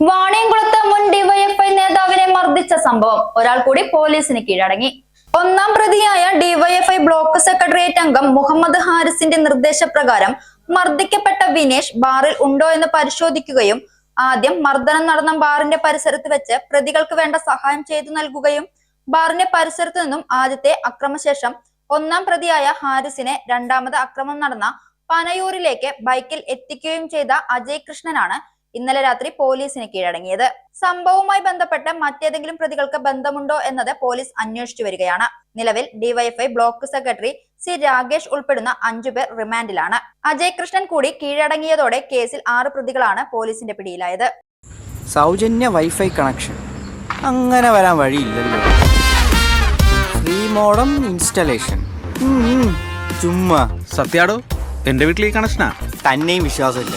വാണിയംകുളത്ത് മുൻ ഡിവൈഎഫ്ഐ നേതാവിനെ മർദ്ദിച്ച സംഭവം. ഒരാൾ കൂടി പോലീസിന് കീഴടങ്ങി. ഒന്നാം പ്രതിയായ ഡിവൈഎഫ്ഐ ബ്ലോക്ക് സെക്രട്ടേറിയറ്റ് അംഗം മുഹമ്മദ് ഹാരിസിന്റെ നിർദ്ദേശപ്രകാരം മർദ്ദിക്കപ്പെട്ട വിനേഷ് ബാറിൽ ഉണ്ടോ എന്ന് പരിശോധിക്കുകയും ആദ്യം മർദ്ദനം നടന്ന ബാറിന്റെ പരിസരത്ത് വെച്ച് പ്രതികൾക്ക് വേണ്ട സഹായം ചെയ്തു നൽകുകയും ബാറിന്റെ പരിസരത്ത് നിന്നും ആദ്യത്തെ അക്രമശേഷം ഒന്നാം പ്രതിയായ ഹാരിസിനെ രണ്ടാമത് അക്രമം നടന്ന പനയൂരിലേക്ക് ബൈക്കിൽ എത്തിക്കുകയും ചെയ്ത അജയ് കൃഷ്ണനാണ് ഇന്നലെ രാത്രി പോലീസിന് കീഴടങ്ങിയത്. സംഭവവുമായി ബന്ധപ്പെട്ട് മറ്റേതെങ്കിലും പ്രതികൾക്ക് ബന്ധമുണ്ടോ എന്നത് പോലീസ് അന്വേഷിച്ചു വരികയാണ്. നിലവിൽ DYFI block secretary C Rakesh ഉൾപ്പെടുന്ന അഞ്ചുപേർ റിമാൻഡിലാണ്. അജയ് കൃഷ്ണൻ കൂടി കീഴടങ്ങിയതോടെ കേസിൽ ആറ് പ്രതികളാണ് പോലീസിന്റെ പിടിയിലായത്. സൗജന്യ വൈഫൈ കണക്ഷൻ. അങ്ങനെ വരാൻ വഴിയില്ലല്ലോ. Free modem installation. ചുമ്മാ. സത്യാടോ എന്റെ വീട്ടിൽ ഈ കണക്ഷനാ? തന്നെയും വിശ്വാസമില്ല.